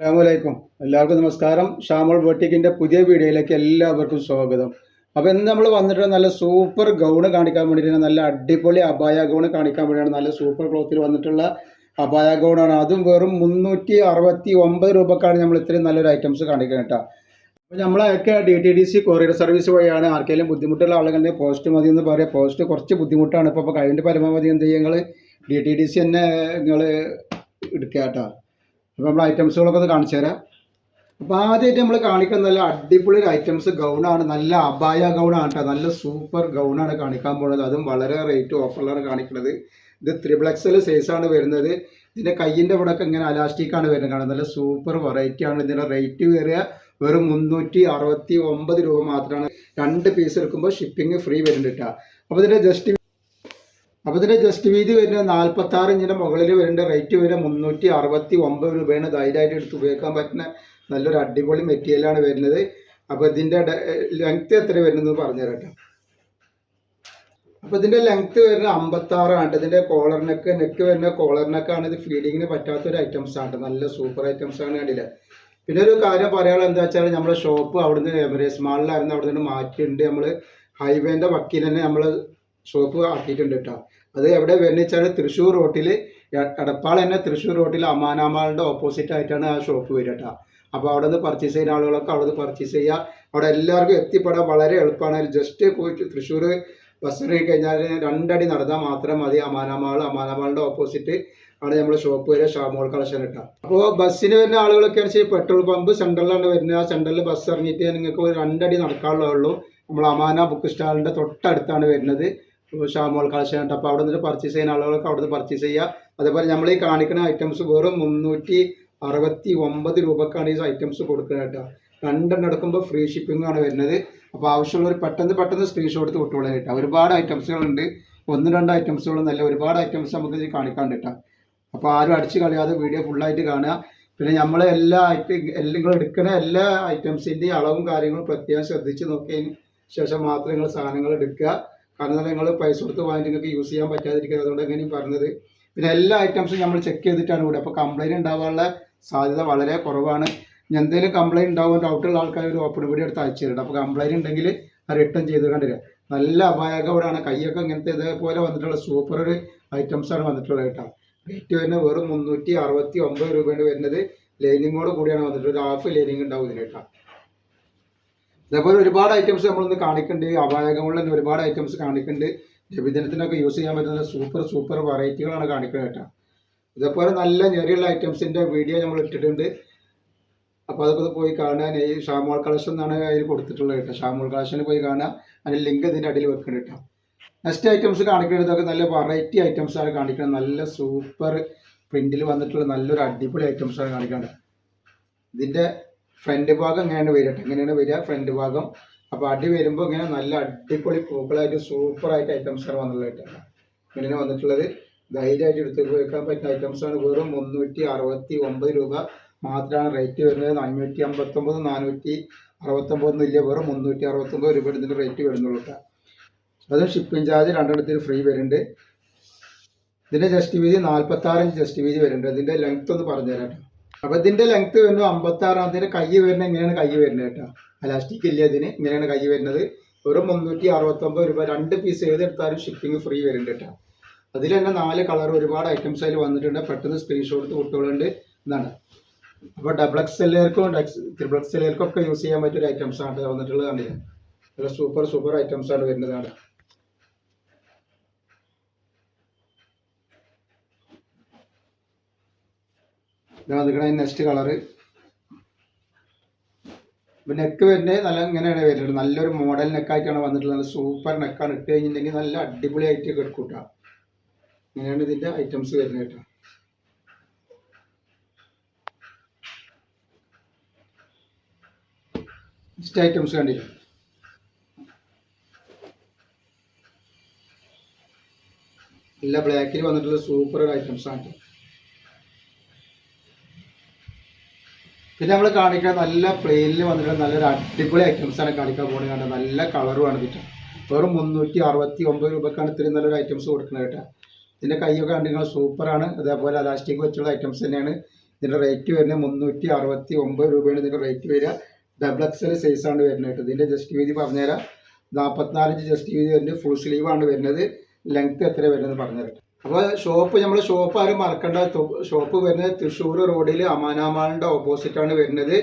അസ്സാമലൈക്കും എല്ലാവർക്കും നമസ്കാരം. ഷാമോൾ ബോട്ടിക്കിന്റെ പുതിയ വീഡിയോയിലേക്ക് എല്ലാവർക്കും സ്വാഗതം. അപ്പോൾ ഇന്ന് നമ്മൾ വന്നിട്ട് നല്ല സൂപ്പർ ഗൗണ് കാണിക്കാൻ വേണ്ടിയിട്ടാണ് നല്ല അടിപൊളി അപായ ഗൗണ് കാണിക്കാൻ വേണ്ടിയാണ് നല്ല സൂപ്പർ ക്ലോത്തിൽ വന്നിട്ടുള്ള അപായ ഗൗണാണ്. അതും വെറും മുന്നൂറ്റി അറുപത്തി ഒമ്പത് രൂപക്കാണ് നമ്മൾ ഇത്രയും നല്ലൊരു ഐറ്റംസ് കാണിക്കുന്നത് കേട്ടോ. അപ്പോൾ നമ്മളൊക്കെ D T D C courier service വഴിയാണ് ആർക്കെങ്കിലും ബുദ്ധിമുട്ടുള്ള ആളുകളുടെ പോസ്റ്റ് മതി എന്ന് പറയാം. പോസ്റ്റ് കുറച്ച് ബുദ്ധിമുട്ടാണ്. ഇപ്പോൾ അപ്പോൾ കഴിവിന്റെ പരമാവധി എന്ത് ചെയ്യുക? നിങ്ങൾ ഡി ടി ഡി സി തന്നെ നിങ്ങൾ എടുക്കുക കേട്ടോ. അപ്പോൾ നമ്മൾ ഐറ്റംസുകളൊക്കെ ഒന്ന് കാണിച്ചു തരാം. അപ്പോൾ ആദ്യമായിട്ട് നമ്മൾ കാണിക്കുന്ന നല്ല അടിപൊളി ഒരു ഐറ്റംസ് ഗൗണാണ് നല്ല അബായ ഗൗണാണ് കേട്ടോ നല്ല സൂപ്പർ ഗൗണാണ് കാണിക്കാൻ പോകുന്നത് അതും വളരെ റേറ്റ് ഓഫറിലാണ് കാണിക്കുന്നത് ഇത് ത്രിബിൾ എക്സൽ സൈസാണ് വരുന്നത്. ഇതിന്റെ കയ്യിന്റെ ഇവിടെ ഒക്കെ ഇങ്ങനെ അലാസ്റ്റിക്കാണ് വരുന്നത് കാണുന്നത്. നല്ല സൂപ്പർ വെറൈറ്റി ആണ്. ഇതിന്റെ റേറ്റ് വരിക വെറും മുന്നൂറ്റി അറുപത്തി ഒമ്പത് രൂപ മാത്രമാണ്. രണ്ട് പീസ് എടുക്കുമ്പോൾ ഷിപ്പിംഗ് ഫ്രീ വരുന്നുണ്ട് കേട്ടോ അപ്പോൾ ഇതിന്റെ ജസ്റ്റ് അപ്പോൾ ഇതിന്റെ ജസ്റ്റ് വീതി വരുന്നത് നാൽപ്പത്തി ആറ് ഇഞ്ചിന്റെ മുകളിൽ വരുന്ന റേറ്റ് വരെ മുന്നൂറ്റി അറുപത്തി ഒമ്പത് രൂപയാണ് ധൈര്യമായിട്ട് എടുത്ത് ഉപയോഗിക്കാൻ പറ്റുന്ന നല്ലൊരു അടിപൊളി മെറ്റീരിയലാണ് വരുന്നത്. അപ്പോൾ ഇതിന്റെ ലെങ്ത് എത്ര വരുന്നത് പറഞ്ഞു തരാം കേട്ടോ അപ്പോൾ ഇതിന്റെ ലെങ്ത് വരുന്ന അമ്പത്താറാണ് ഇതിന്റെ കോളർ നെക്ക് നെക്ക് വരുന്ന കോളർ നെക്കാണ് ഇത് ഫീഡിങ്ങിന് പറ്റാത്തൊരു ഐറ്റംസ് ആണ് നല്ല സൂപ്പർ ഐറ്റംസ് ആണ് കണ്ടില്ല. പിന്നെ ഒരു കാര്യം പറയാനുള്ളത് എന്താ വെച്ചാൽ നമ്മുടെ ഷോപ്പ് അവിടുന്ന് എമറേസ് മാളിലായിരുന്നു അവിടുന്ന് മാറ്റിയിട്ടുണ്ട് നമ്മൾ ഹൈവേന്റെ വക്കീൽ തന്നെ നമ്മൾ ഷോപ്പ് ആക്കിയിട്ടുണ്ട് കേട്ടോ. അത് എവിടെ വരുന്നത് വെച്ചാൽ തൃശ്ശൂർ റോട്ടിൽ എടപ്പാൾ തന്നെ തൃശ്ശൂർ റോട്ടിൽ അമാനാമാളുടെ ഓപ്പോസിറ്റ് ആയിട്ടാണ് ആ ഷോപ്പ് വരിക കേട്ടോ. അപ്പോൾ അവിടെ നിന്ന് പർച്ചേസ് ചെയ്യുന്ന ആളുകളൊക്കെ അവിടെ നിന്ന് പർച്ചേസ് ചെയ്യുക. അവിടെ എല്ലാവർക്കും എത്തിപ്പെടാൻ വളരെ എളുപ്പമാണ്. ജസ്റ്റ് പോയിട്ട് തൃശ്ശൂർ ബസ് ഇറങ്ങി കഴിഞ്ഞാൽ രണ്ടടി നടന്നാൽ മാത്രം മതി അമാനാമാൾ അമാനാമാളിന്റെ ഓപ്പോസിറ്റ് ആണ് നമ്മുടെ ഷോപ്പ് വരെ ഷാമോൾ കളക്ഷൻ ഇട്ടാം. അപ്പോൾ ബസ്സിന് വരുന്ന ആളുകളൊക്കെ വെച്ചാൽ പെട്രോൾ പമ്പ് സെൻട്രലിലാണ് വരുന്നത് ആ സെൻട്രലിൽ ബസ് ഇറങ്ങിയിട്ട് നിങ്ങൾക്ക് ഒരു രണ്ടടി നടക്കാനുള്ളൂ നമ്മൾ അമാന ബുക്ക് സ്റ്റാളിന്റെ തൊട്ടടുത്താണ് വരുന്നത്. ഷാമോൾ കളക്ഷൻ ഉണ്ട് അപ്പോൾ അവിടെ നിന്ന് പർച്ചേസ് ചെയ്യുന്ന ആളുകളൊക്കെ അവിടെ നിന്ന് പർച്ചേസ് ചെയ്യുക അതേപോലെ നമ്മൾ ഈ കാണിക്കുന്ന ഐറ്റംസ് വെറും മുന്നൂറ്റി അറുപത്തി ഒമ്പത് രൂപക്കാണ് ഈ ഐറ്റംസ് കൊടുക്കുന്നത് കേട്ടോ. രണ്ടെണ്ണം എടുക്കുമ്പോൾ ഫ്രീ ഷിപ്പിംഗ് ആണ് വരുന്നത്. അപ്പോൾ ആവശ്യമുള്ളവർ പെട്ടെന്ന് പെട്ടെന്ന് സ്ക്രീൻഷോട്ട് എടുത്ത് വിട്ടോളാം കേട്ടോ. ഒരുപാട് ഐറ്റംസുകളുണ്ട് ഒന്ന് രണ്ട് ഐറ്റംസുകളൊന്നല്ല ഒരുപാട് ഐറ്റംസ് നമുക്ക് ഇത് കാണിക്കാണ്ട് കേട്ടോ. അപ്പോൾ ആരും അടിച്ച് കളയാതെ വീഡിയോ ഫുള്ളായിട്ട് കാണുക. പിന്നെ നമ്മൾ എല്ലാ ഐറ്റം എല്ലാം എടുക്കുന്ന എല്ലാ ഐറ്റംസിന്റെയും അളവും കാര്യങ്ങളും പ്രത്യേകം ശ്രദ്ധിച്ച് നോക്കിയതിന് ശേഷം മാത്രം നിങ്ങൾ സാധനങ്ങൾ എടുക്കുക. കാരണം നിങ്ങൾ പൈസ കൊടുത്ത് വാങ്ങിയിട്ട് നിങ്ങൾക്ക് യൂസ് ചെയ്യാൻ പറ്റാതിരിക്കുന്നത്. അതുകൊണ്ട് എങ്ങനെയും പറഞ്ഞത്. പിന്നെ എല്ലാ ഐറ്റംസും നമ്മൾ ചെക്ക് ചെയ്തിട്ടാണ് ഇവിടെ. അപ്പോൾ കംപ്ലൈന്റ് ഉണ്ടാവാനുള്ള സാധ്യത വളരെ കുറവാണ്. എന്തെങ്കിലും കംപ്ലൈന്റ് ഉണ്ടാവും ഡൗട്ടുള്ള ആൾക്കാർ ഒരു ഓപ്പൺ വീഡിയോ എടുത്ത് അയച്ചു തരുന്നുണ്ട് അപ്പോൾ കംപ്ലൈന്റ് ഉണ്ടെങ്കിൽ അത് റിട്ടേൺ ചെയ്ത് കണ്ടില്ല നല്ല അപായകമാണ് കൈയൊക്കെ ഇങ്ങനത്തെ ഇതേപോലെ വന്നിട്ടുള്ള സൂപ്പർ ഒരു ഐറ്റംസാണ് വന്നിട്ടുള്ളത് കേട്ടോ. റേറ്റ് വരുന്നത് വെറും മുന്നൂറ്റി അറുപത്തി ഒമ്പത് രൂപയാണ് വരുന്നത്. ലൈനിങ്ങോട് കൂടിയാണ് വന്നിട്ടുള്ളത്. ഒരു ഹാഫ് ലൈനിങ് ഉണ്ടാവും ഇതിന് കേട്ടോ. ഇതേപോലെ ഒരുപാട് ഐറ്റംസ് നമ്മളൊന്ന് കാണിക്കുന്നുണ്ട് അപായകമുള്ള തന്നെ ഒരുപാട് ഐറ്റംസ് കാണിക്കുന്നുണ്ട് ജപിദിനത്തിനൊക്കെ യൂസ് ചെയ്യാൻ പറ്റുന്ന സൂപ്പർ സൂപ്പർ വെറൈറ്റികളാണ് കാണിക്കുന്നത് കേട്ടോ. ഇതേപോലെ നല്ല ഞെറിയുള്ള ഐറ്റംസിന്റെ വീഡിയോ നമ്മൾ ഇട്ടിട്ടുണ്ട്. അപ്പോൾ അതൊക്കെ പോയി കാണാൻ ഈ ഷാമോൾ കളക്ഷൻ എന്നാണ് അതിൽ കൊടുത്തിട്ടുള്ളത് കേട്ടോ. ഷാമോൾ കളക്ഷനിൽ പോയി കാണാൻ അതിന്റെ ലിങ്ക് ഇതിന്റെ അടിയിൽ വെക്കുന്നുണ്ട് കേട്ടോ. നെക്സ്റ്റ് ഐറ്റംസ് കാണിക്കുന്നതൊക്കെ നല്ല വെറൈറ്റി ഐറ്റംസ് ആണ് കാണിക്കുന്നത്. നല്ല സൂപ്പർ പ്രിന്റിൽ വന്നിട്ടുള്ള നല്ലൊരു അടിപൊളി ഐറ്റംസ് ആണ് കാണിക്കുന്നത്. ഇതിന്റെ ഫ്രണ്ട് ഭാഗം എങ്ങനെയാണ് വരിക ഇങ്ങനെയാണ് വരിക ഫ്രണ്ട് ഭാഗം. അപ്പോൾ അടി വരുമ്പോൾ ഇങ്ങനെ നല്ല അടിപൊളി പൂക്കളായിട്ട് സൂപ്പറായിട്ട് ഐറ്റംസ് ആണ് വന്നുള്ളത് കേട്ടോ ഇങ്ങനെ വന്നിട്ടുള്ളത്. ധൈര്യമായിട്ട് എടുത്ത് വെക്കാൻ പറ്റുന്ന ഐറ്റംസ് ആണ് വെറും മുന്നൂറ്റി അറുപത്തി ഒമ്പത് രൂപ മാത്രമാണ് റേറ്റ് വരുന്നത്. അഞ്ഞൂറ്റി അമ്പത്തൊമ്പത് നാനൂറ്റി അറുപത്തൊമ്പതൊന്നും ഇല്ല. വെറും മുന്നൂറ്റി അറുപത്തൊമ്പത് രൂപ ഇതിന്റെ റേറ്റ് വരുന്നുള്ളൂ അതും ഷിപ്പിംഗ് ചാർജ് രണ്ടെണ്ണത്തിന് ഫ്രീ വരുന്നുണ്ട്. ഇതിന്റെ ജസ്റ്റ് വീതി നാൽപ്പത്താറ് ഇഞ്ച് ജസ്റ്റ് വീതി വരുന്നുണ്ട്. ഇതിന്റെ ലെങ്ത് ഒന്ന് പറഞ്ഞു തരാം കേട്ടോ അപ്പോൾ ഇതിന്റെ ലെങ്ത് വരുന്നത് അമ്പത്താറാം തീയതി. കൈ വരുന്നത് എങ്ങനെയാണ് കൈ വരുന്നത് കേട്ടോ? അലാസ്റ്റിക് ഇല്ല ഇതിന് ഇങ്ങനെയാണ് കൈ വരുന്നത്. ഒരു മുന്നൂറ്റി അറുപത്തൊമ്പത് രൂപ. രണ്ട് പീസ് ഏതെടുത്താലും ഷിപ്പിംഗ് ഫ്രീ വരുന്നുണ്ട് കേട്ടോ. അതിൽ തന്നെ നാല് കളർ ഒരുപാട് ഐറ്റംസ് അതിൽ വന്നിട്ടുണ്ട്. പെട്ടെന്ന് സ്ക്രീൻഷോട്ട് എടുത്ത് കുട്ടികളുണ്ട് എന്നാണ്. അപ്പോൾ ഡബിൾ എക്സ് എല്ലാവർക്കും ത്രിബിൾ എക്സ് എല്ലാവർക്കും ഒക്കെ യൂസ് ചെയ്യാൻ പറ്റിയ ഐറ്റംസ് ആണ് വന്നിട്ടുള്ളത് കണ്ടില്ല? സൂപ്പർ സൂപ്പർ ഐറ്റംസ് ആണ് വരുന്നതാണ് ഇത് വന്നിക്കണ നെക്സ്റ്റ് കളറ് ഇപ്പം നെക്ക് വരുന്നത് നല്ല ഇങ്ങനെയാണ് വരുന്നത്. നല്ലൊരു മോഡൽ നെക്കായിട്ടാണ് വന്നിട്ടുള്ളത്. നല്ല സൂപ്പർ നെക്കാണ് ഇട്ട് കഴിഞ്ഞിട്ടുണ്ടെങ്കിൽ നല്ല അടിപൊളിയായിട്ട് കിടക്കും കേട്ടോ ഇങ്ങനെയാണ് ഇതിന്റെ ഐറ്റംസ് വരുന്നത് കേട്ടോ നെക്സ്റ്റ് ഐറ്റംസ് കണ്ടില്ല? നല്ല ബ്ലാക്കിൽ വന്നിട്ടുള്ള സൂപ്പർ ഐറ്റംസ് ആണ് കേട്ടോ പിന്നെ നമ്മൾ കാണിക്കാൻ നല്ല പ്ലെയിനിൽ വന്നിട്ട് നല്ലൊരു അടിപൊളി ഐറ്റംസ് ആണ് കാണിക്കാൻ പോകുന്നത് നല്ല നല്ല ആണ് കിട്ടുക വെറും മുന്നൂറ്റി അറുപത്തി ഒമ്പത് രൂപക്കാണ് ഇത്രയും നല്ലൊരു ഐറ്റംസ് കൊടുക്കുന്നത് കേട്ടോ. ഇതിന്റെ കൈയൊക്കെ കണ്ടിങ്ങൾ സൂപ്പറാണ് അതേപോലെ അലാസ്റ്റിക് വെച്ചുള്ള ഐറ്റംസ് തന്നെയാണ്. ഇതിന്റെ റേറ്റ് വരുന്നത് മുന്നൂറ്റി അറുപത്തി ഒമ്പത് രൂപയാണ് ഇതിന്റെ റേറ്റ് വരിക. ഡബിൾ എക്സൽ സൈസാണ് വരുന്നത് കേട്ടോ. ഇതിന്റെ ജസ്റ്റ് വീതി പറഞ്ഞുതരാം. നാൽപ്പത്തിനാല് ഇഞ്ച് ജസ്റ്റ് വീതി വരുന്നത്. ഫുൾ സ്ലീവാണ് വരുന്നത്. ലെങ്ത് എത്ര വരുന്നത് പറഞ്ഞുതരാം. അപ്പോൾ ഷോപ്പ് നമ്മൾ ഷോപ്പ് ആരും മറക്കേണ്ട. ഷോപ്പ് വരുന്നത് തൃശ്ശൂർ റോഡിൽ അമാനാമാളിന്റെ ഓപ്പോസിറ്റ് ആണ് വരുന്നത്.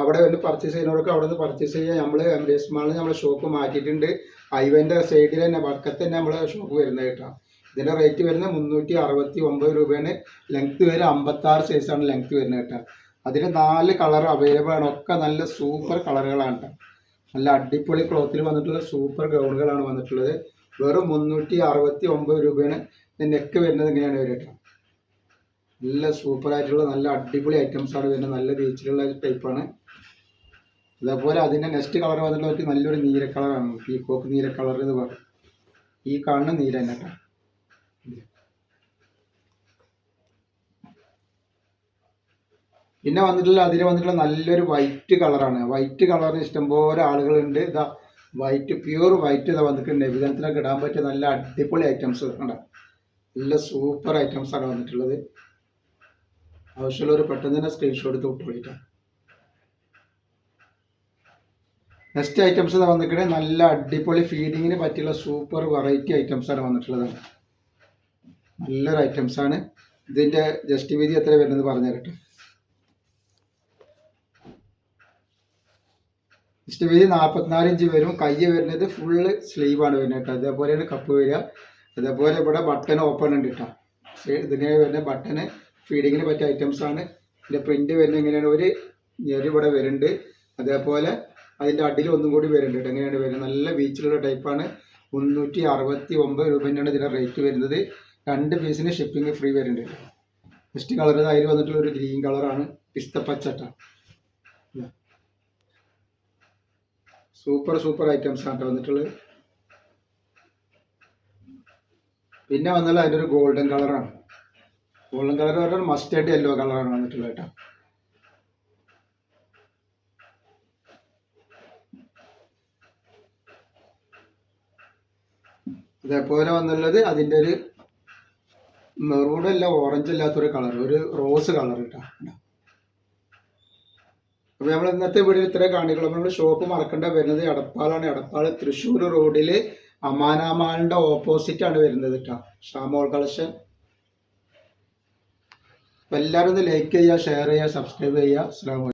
അവിടെ വന്ന് പർച്ചേസ് ചെയ്യുന്നവർക്ക് അവിടെ നിന്ന് പർച്ചേസ് ചെയ്യാൻ നമ്മൾ എം ഡി എസ് മാളിൽ നമ്മൾ ഷോപ്പ് മാറ്റിയിട്ടുണ്ട്. ഹൈവേന്റെ സൈഡിൽ തന്നെ വക്കത്ത് തന്നെ നമ്മളെ ഷോപ്പ് വരുന്നത് കേട്ടോ. ഇതിന്റെ റേറ്റ് വരുന്നത് മുന്നൂറ്റി അറുപത്തി ഒമ്പത് രൂപയാണ്. ലെങ്ത് വരെ അമ്പത്താറ് സൈസാണ് ലെങ്ത് വരുന്നത് കേട്ടോ. അതിൽ നാല് കളർ അവൈലബിൾ ആണ്. ഒക്കെ നല്ല സൂപ്പർ കളറുകളാണ് കേട്ടോ. നല്ല അടിപൊളി ക്ലോത്തിൽ വന്നിട്ടുള്ള സൂപ്പർ ഗൗണുകളാണ് വന്നിട്ടുള്ളത്. വെറും മുന്നൂറ്റി അറുപത്തി ഒമ്പത് രൂപയാണ് നെക്ക് വരുന്നത് ഇങ്ങനെയാണ് വരിക കേട്ടോ. നല്ല സൂപ്പറായിട്ടുള്ള നല്ല അടിപൊളി ഐറ്റംസ് ആണ് വരുന്നത് നല്ല ബീച്ചിലുള്ള ടൈപ്പാണ് അതേപോലെ അതിന്റെ നെക്സ്റ്റ് കളർ വന്നിട്ടുള്ള നല്ലൊരു നീല കളറാണ് പീക്കോക്ക് നീല കളർ എന്ന് പറയും. ഈ കാണുന്ന നീല തന്നെ കേട്ടോ. പിന്നെ വന്നിട്ടുള്ള അതിൽ വന്നിട്ടുള്ള നല്ലൊരു വൈറ്റ് കളറാണ് വൈറ്റ് കളറിന് ഇഷ്ടംപോലെ ആളുകളുണ്ട്. ഇതാ വൈറ്റ് പ്യൂർ വൈറ്റ് ഇതാ വന്നിട്ടുണ്ട്. വിധത്തിലൊക്കെ ഇടാൻ പറ്റിയ നല്ല അടിപൊളി ഐറ്റംസ് കണ്ട. നല്ല സൂപ്പർ ഐറ്റംസ് ആണ് വന്നിട്ടുള്ളത്. ആവശ്യമുള്ളവർ പെട്ടെന്ന് തന്നെ സ്ക്രീൻഷോട്ട് എടുത്ത് വിട്ടുപോയിട്ടാണ് നെക്സ്റ്റ് ഐറ്റംസ് വന്നിട്ട് നല്ല അടിപൊളി ഫീഡിങ്ങിന് പറ്റിയുള്ള സൂപ്പർ വെറൈറ്റി ഐറ്റംസ് ആണ് വന്നിട്ടുള്ളത്. നല്ലൊരു ഐറ്റംസ് ആണ്. ഇതിന്റെ ജസ്റ്റ് വീതി എത്ര വരുന്നത് പറഞ്ഞു തരട്ടെ വീതി നാൽപ്പത്തിനാല് ഇഞ്ച് വരും. കൈ വരുന്നത് ഫുള്ള് സ്ലീവ് ആണ് വരുന്നത് കേട്ടോ. അതേപോലെയാണ് കപ്പ് വരിക. അതേപോലെ ഇവിടെ ബട്ടൺ ഓപ്പൺ ഉണ്ട് കേട്ടോ. ഇതിന് വരുന്ന ബട്ടണ് ഫീഡിങ്ങിന് പറ്റിയ ഐറ്റംസ് ആണ്. ഇതിന്റെ പ്രിന്റ് വരുന്നത് ഇങ്ങനെയാണ് ഒരു ഞെരി ഇവിടെ വരുന്നുണ്ട്. അതേപോലെ അതിന്റെ അടിയിൽ ഒന്നും കൂടി വരുന്നുണ്ട് കേട്ടോ. എങ്ങനെയാണ് വരുന്നത്? നല്ല ബീച്ചിലുള്ള ടൈപ്പാണ് മുന്നൂറ്റി അറുപത്തി ഒമ്പത് രൂപ തന്നെയാണ് ഇതിന്റെ റേറ്റ് വരുന്നത്. രണ്ട് പീസിന് ഷിപ്പിംഗ് ഫ്രീ വരുന്നുണ്ട് ഫസ്റ്റ് കളർ അതിൽ വന്നിട്ടുള്ള ഒരു ഗ്രീൻ കളറാണ് പിസ്തപ്പച്ചട്ട. സൂപ്പർ സൂപ്പർ ഐറ്റംസ് ആണ് ട്ടോ വന്നിട്ടുള്ളത്. പിന്നെ വന്നാൽ അതിന്റെ ഒരു ഗോൾഡൻ കളറാണ്. ഗോൾഡൻ കളർ പറഞ്ഞാൽ മസ്റ്റേഡ് യെല്ലോ കളറാണ് വന്നിട്ടുള്ളത് കേട്ടോ. ഇതേപോലെ വന്നുള്ളത് അതിന്റെ ഒരു മെറൂൺ അല്ല ഓറഞ്ച് അല്ലാത്തൊരു കളർ ഒരു റോസ് കളർ കേട്ടോ. അപ്പൊ നമ്മൾ ഇന്നത്തെ വീഡിയോ ഇത്രയും കാണിക്കണം നമ്മൾ ഷോപ്പ് മറക്കേണ്ട വരുന്നത് എടപ്പാളാണ്. എടപ്പാൾ തൃശ്ശൂർ റോഡിൽ അമാനാമാലിന്റെ ഓപ്പോസിറ്റ് ആണ് വരുന്നത് കേട്ടോ ഷാമോൾ കളക്ഷൻ. എല്ലാവരും ഒന്ന് ലൈക്ക് ചെയ്യുക ഷെയർ ചെയ്യുക സബ്സ്ക്രൈബ് ചെയ്യുക. അസ്സാം